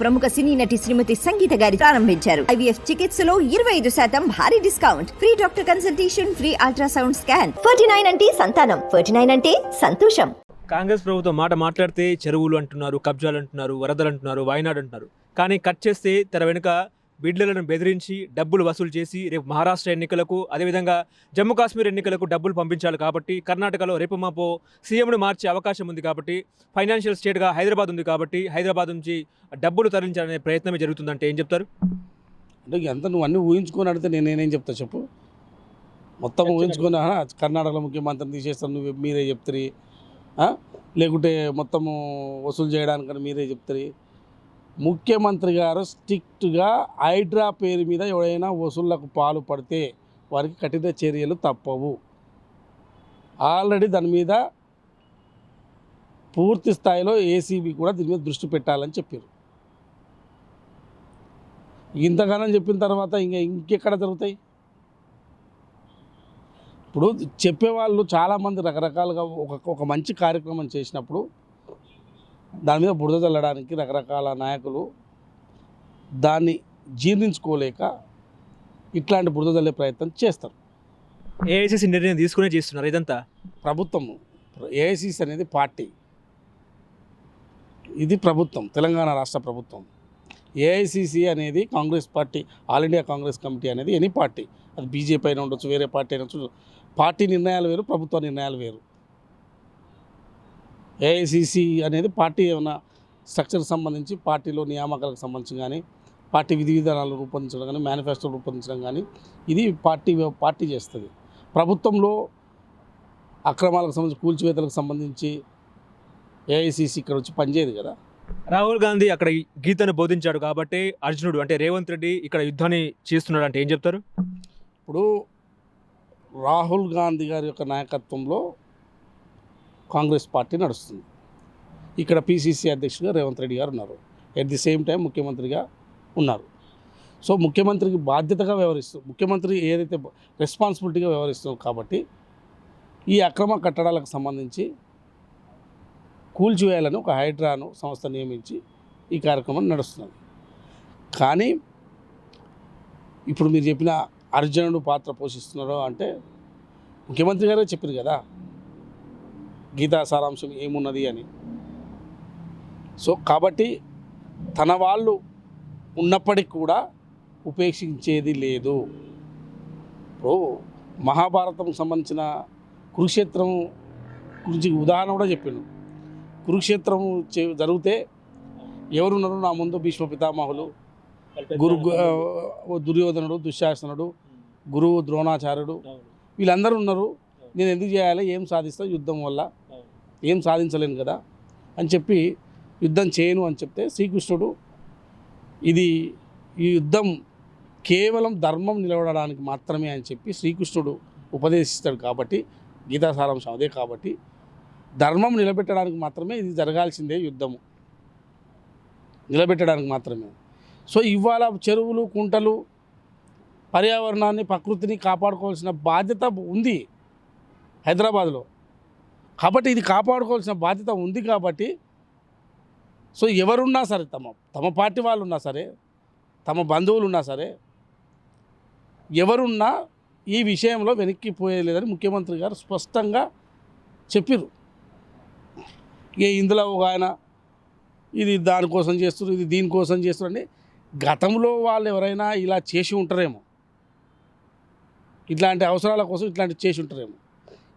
ప్రముఖ సినీ నటి శ్రీమతి సంగీత గారి ప్రారంభించారు. ఐవీఎఫ్ చికిత్సలో ఇరవై ఐదు శాతం భారీ discount. Free doctor consultation free ultrasound scan. Forty nine అంటే సంతానం. ఫార్టీ నైన్ అంటే సంతోషం. కాంగ్రెస్ ప్రభుత్వం మాట మాట్లాడితే చెరువులు అంటున్నారు కబ్జాలు అంటున్నారు వరదలు అంటున్నారు వాయనాడు అంటున్నారు. కానీ కట్ చేస్తే తెర వెనుక బిడ్డలను బెదిరించి డబ్బులు వసూలు చేసి రేపు మహారాష్ట్ర ఎన్నికలకు అదేవిధంగా జమ్మూ కాశ్మీర్ ఎన్నికలకు డబ్బులు పంపించాలి కాబట్టి కర్ణాటకలో రేపు మాపో సీఎంను మార్చే అవకాశం ఉంది కాబట్టి ఫైనాన్షియల్ స్టేట్గా హైదరాబాద్ ఉంది కాబట్టి హైదరాబాద్ నుంచి డబ్బులు తరలించాలనే ప్రయత్నమే జరుగుతుందంటే ఏం చెప్తారు? అంటే ఎంత నువ్వు అన్నీ ఊహించుకొని అడిగితే నేను నేనేం చెప్తా చెప్పు. మొత్తం. ఊహించుకొని "ఆహా, కర్ణాటకలో ముఖ్యమంత్రిని తీసేస్తాను నువ్వు మీరే చెప్తారు. లేకుంటే మొత్తము వసూలు చేయడానికని మీరే చెప్తారు. ముఖ్యమంత్రి గారు స్ట్రిక్ట్గా హైడ్రా పేరు మీద ఎవడైనా వసూళ్ళకు పాలు పడితే వారికి కఠిన చర్యలు తప్పవు. ఆల్రెడీ దాని మీద పూర్తి స్థాయిలో ఏసీబీ కూడా దీని మీద దృష్టి పెట్టాలని చెప్పారు. ఇంతగానం చెప్పిన తర్వాత ఇంకా ఇంకెక్కడ జరుగుతాయి? ఇప్పుడు చెప్పేవాళ్ళు చాలామంది రకరకాలుగా ఒక ఒక మంచి కార్యక్రమం చేసినప్పుడు దాని మీద బురద చల్లడానికి రకరకాల నాయకులు దాన్ని జీర్ణించుకోలేక ఇట్లాంటి బురద చల్లే ప్రయత్నం చేస్తారు. ఏఐసిసి నిర్ణయం తీసుకునే చేస్తున్నారు ఇదంతా? ప్రభుత్వము ఏఐసిసి అనేది పార్టీ. ఇది ప్రభుత్వం తెలంగాణ రాష్ట్ర ప్రభుత్వం. ఏఐసిసి అనేది Congress party all India Congress committee అనేది ఎనీ పార్టీ. అది బీజేపీ అయినా ఉండొచ్చు వేరే పార్టీ అయినా ఉండొచ్చు. పార్టీ నిర్ణయాలు వేరు ప్రభుత్వ నిర్ణయాలు వేరు. ఏఐసిసి అనేది పార్టీ ఏమైనా స్ట్రక్చర్కి సంబంధించి పార్టీలో నియామకాలకు సంబంధించి కానీ పార్టీ విధి విధానాలు రూపొందించడం కానీ మేనిఫెస్టో రూపొందించడం కానీ ఇది పార్టీ పార్టీ చేస్తుంది. ప్రభుత్వంలో అక్రమాలకు సంబంధించి కూల్చివేతలకు సంబంధించి ఏఐసిసి ఇక్కడ వచ్చి పనిచేయదు కదా? రాహుల్ గాంధీ అక్కడ గీతను బోధించాడు కాబట్టి అర్జునుడు అంటే రేవంత్ రెడ్డి ఇక్కడ యుద్ధాన్ని చేస్తున్నాడు అంటే ఏం చెప్తారు? ఇప్పుడు రాహుల్ గాంధీ గారి యొక్క నాయకత్వంలో కాంగ్రెస్ పార్టీ నడుస్తుంది. ఇక్కడ పిసిసి అధ్యక్షుడిగా రేవంత్ రెడ్డి గారు ఉన్నారు. ఎట్ ది సేమ్ టైం ముఖ్యమంత్రిగా ఉన్నారు. సో ముఖ్యమంత్రికి బాధ్యతగా వ్యవహరిస్తూ ముఖ్యమంత్రి ఏదైతే రెస్పాన్సిబిలిటీగా వ్యవహరిస్తున్నారు కాబట్టి ఈ అక్రమ కట్టడాలకు సంబంధించి కూల్చివేయాలని ఒక హైడ్రాను సంస్థ నియమించి ఈ కార్యక్రమం నడుస్తున్నది. కానీ ఇప్పుడు మీరు చెప్పిన అర్జునుడు పాత్ర పోషిస్తున్నారో అంటే ముఖ్యమంత్రి గారే చెప్పారు కదా గీతా సారాంశం ఏమున్నది అని. సో కాబట్టి తన వాళ్ళు ఉన్నప్పటికీ కూడా ఉపేక్షించేది లేదు. ఇప్పుడు మహాభారతం సంబంధించిన కురుక్షేత్రం గురించి ఉదాహరణ కూడా చెప్పాను. కురుక్షేత్రం చే- జరిగితే ఎవరున్నారు నా ముందు భీష్మ పితామహులు గురు దుర్యోధనుడు దుశ్శాసనుడు గురువు ద్రోణాచార్యుడు వీళ్ళందరూ ఉన్నారు. నేను ఎందుకు చేయాలి? ఏం సాధిస్తా? యుద్ధం వల్ల ఏం సాధించలేను కదా అని చెప్పి యుద్ధం చేయను అని చెప్తే శ్రీకృష్ణుడు ఇది ఈ యుద్ధం కేవలం ధర్మం నిలబడడానికి మాత్రమే అని చెప్పి శ్రీకృష్ణుడు ఉపదేశిస్తాడు కాబట్టి గీతా సారాంశం అదే కాబట్టి ధర్మం నిలబెట్టడానికి మాత్రమే ఇది జరగాల్సిందే యుద్ధము. నిలబెట్టడానికి మాత్రమే. సో ఇవాళ చెరువులు కుంటలు పర్యావరణాన్ని ప్రకృతిని కాపాడుకోవాల్సిన బాధ్యత ఉంది హైదరాబాద్లో. కాబట్టి ఇది కాపాడుకోవాల్సిన బాధ్యత ఉంది కాబట్టి సో ఎవరున్నా సరే తమ తమ పార్టీ వాళ్ళు ఉన్నా సరే తమ బంధువులు ఉన్నా సరే ఎవరున్నా ఈ విషయంలో వెనక్కి పోయలేదని ముఖ్యమంత్రి గారు స్పష్టంగా చెప్పిర్రు. ఏ ఇందులో ఒక ఆయన ఇది దానికోసం చేస్తారు ఇది దీనికోసం చేస్తారు అని గతంలో వాళ్ళు ఎవరైనా ఇలా చేసి ఉంటారేమో. ఇట్లాంటి అవసరాల కోసం ఇట్లాంటివి చేసి ఉంటారేమో.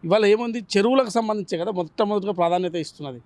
ఇవాళ ఏముంది? చెరువులకు సంబంధించే కదా మొట్టమొదటిగా ప్రాధాన్యత ఇస్తున్నది.